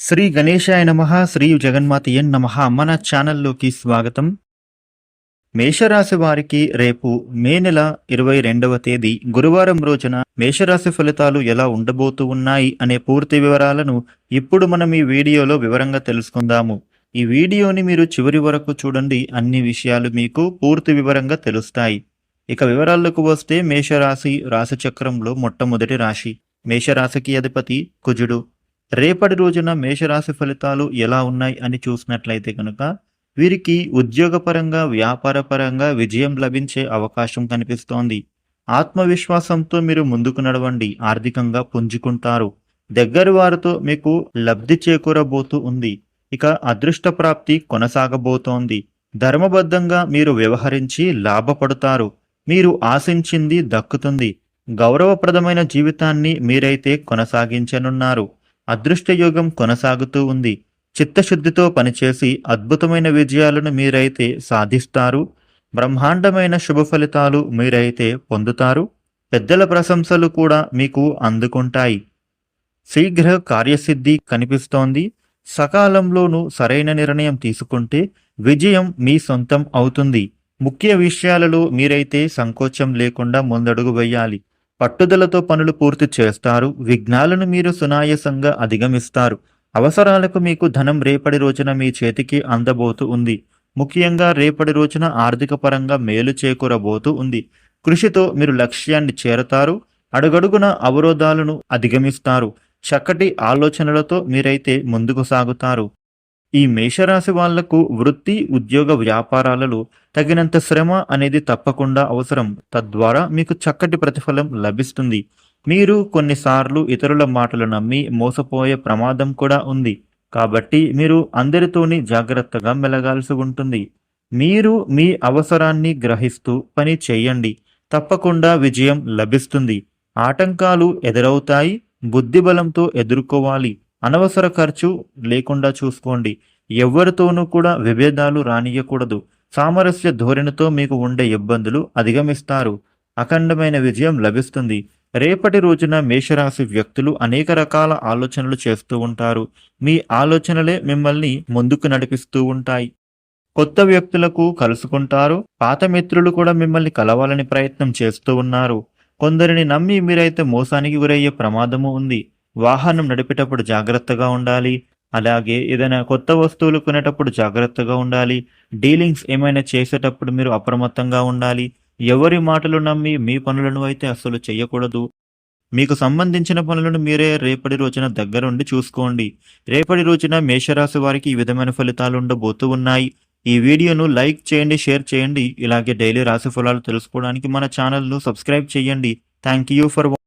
శ్రీ గణేశాయ నమ శ్రీ జగన్మాతయ్య నమ మన ఛానల్లోకి స్వాగతం. మేషరాశి వారికి రేపు మే నెల ఇరవై రెండవ తేదీ గురువారం రోజున మేషరాశి ఫలితాలు ఎలా ఉండబోతూ ఉన్నాయి అనే పూర్తి వివరాలను ఇప్పుడు మనం ఈ వీడియోలో వివరంగా తెలుసుకుందాము. ఈ వీడియోని మీరు చివరి వరకు చూడండి అన్ని విషయాలు మీకు పూర్తి వివరంగా తెలుస్తాయి. ఇక వివరాలకు వస్తే మేషరాశి రాశిచక్రంలో మొట్టమొదటి రాశి. మేషరాశికి అధిపతి కుజుడు. రేపటి రోజున మేషరాశి ఫలితాలు ఎలా ఉన్నాయి అని చూసినట్లయితే కనుక వీరికి ఉద్యోగపరంగా వ్యాపారపరంగా విజయం లభించే అవకాశం కనిపిస్తోంది. ఆత్మవిశ్వాసంతో మీరు ముందుకు నడవండి ఆర్థికంగా పుంజుకుంటారు. దగ్గరి వారితో మీకు లబ్ధి చేకూరబోతూ ఉంది. ఇక అదృష్ట ప్రాప్తి కొనసాగబోతోంది. ధర్మబద్ధంగా మీరు వ్యవహరించి లాభపడతారు. మీరు ఆశించింది దక్కుతుంది. గౌరవప్రదమైన జీవితాన్ని మీరైతే కొనసాగించనున్నారు. అదృష్టయోగం కొనసాగుతూ ఉంది. చిత్తశుద్ధితో పనిచేసి అద్భుతమైన విజయాలను మీరైతే సాధిస్తారు. బ్రహ్మాండమైన శుభ ఫలితాలు మీరైతే పొందుతారు. పెద్దల ప్రశంసలు కూడా మీకు అందుకుంటాయి. శీఘ్ర కార్యసిద్ధి కనిపిస్తోంది. సకాలంలోనూ సరైన నిర్ణయం తీసుకుంటే విజయం మీ సొంతం అవుతుంది. ముఖ్య విషయాలలో మీరైతే సంకోచం లేకుండా ముందడుగు వేయాలి. పట్టుదలతో పనులు పూర్తి చేస్తారు. విఘ్నాలను మీరు సునాయాసంగా అధిగమిస్తారు. అవసరాలకు మీకు ధనం రేపటి రోజున మీ చేతికి అందబోతూ ఉంది. ముఖ్యంగా రేపటి రోజున ఆర్థిక పరంగా మేలు చేకూరబోతూ ఉంది. కృషితో మీరు లక్ష్యాన్ని చేరతారు. అడుగడుగున అవరోధాలను అధిగమిస్తారు. చక్కటి ఆలోచనలతో మీరైతే ముందుకు సాగుతారు. ఈ మేషరాశి వాళ్ళకు వృత్తి ఉద్యోగ వ్యాపారాలలో తగినంత శ్రమ అనేది తప్పకుండా అవసరం. తద్వారా మీకు చక్కటి ప్రతిఫలం లభిస్తుంది. మీరు కొన్నిసార్లు ఇతరుల మాటలు నమ్మి మోసపోయే ప్రమాదం కూడా ఉంది. కాబట్టి మీరు అందరితోని జాగ్రత్తగా మెలగాల్సి ఉంటుంది. మీరు మీ అవసరాన్ని గ్రహిస్తూ పని చేయండి. తప్పకుండా విజయం లభిస్తుంది. ఆటంకాలు ఎదురవుతాయి. బుద్ధిబలంతో ఎదుర్కోవాలి. అనవసర ఖర్చు లేకుండా చూసుకోండి. ఎవరితోనూ కూడా విభేదాలు రానియకూడదు సామరస్య ధోరణితో మీకు ఉండే ఇబ్బందులు అధిగమిస్తారు. అఖండమైన విజయం లభిస్తుంది. రేపటి రోజున మేషరాశి వ్యక్తులు అనేక రకాల ఆలోచనలు చేస్తూ ఉంటారు. మీ ఆలోచనలే మిమ్మల్ని ముందుకు నడిపిస్తూ ఉంటాయి. కొత్త వ్యక్తులకు కలుసుకుంటారు. పాత మిత్రులు కూడా మిమ్మల్ని కలవాలని ప్రయత్నం చేస్తూ ఉన్నారు. కొందరిని నమ్మి మీరైతే మోసానికి గురయ్యే ప్రమాదము ఉంది. వాహనం నడిపేటప్పుడు జాగ్రత్తగా ఉండాలి. అలాగే ఏదైనా కొత్త వస్తువులు కొనేటప్పుడు జాగ్రత్తగా ఉండాలి. డీలింగ్స్ ఏమైనా చేసేటప్పుడు మీరు అప్రమత్తంగా ఉండాలి. ఎవరి మాటలు నమ్మి మీ పనులను అయితే అస్సలు చేయకూడదు మీకు సంబంధించిన పనులను మీరే రేపటి రోజున దగ్గరుండి చూసుకోండి. రేపటి రోజున మేషరాశి వారికి ఈ విధమైన ఫలితాలు ఉండబోతూ ఉన్నాయి. ఈ వీడియోను లైక్ చేయండి షేర్ చేయండి. ఇలాగే డైలీ రాశి ఫలాలు తెలుసుకోవడానికి మన ఛానల్ను సబ్స్క్రైబ్ చేయండి. Thank you for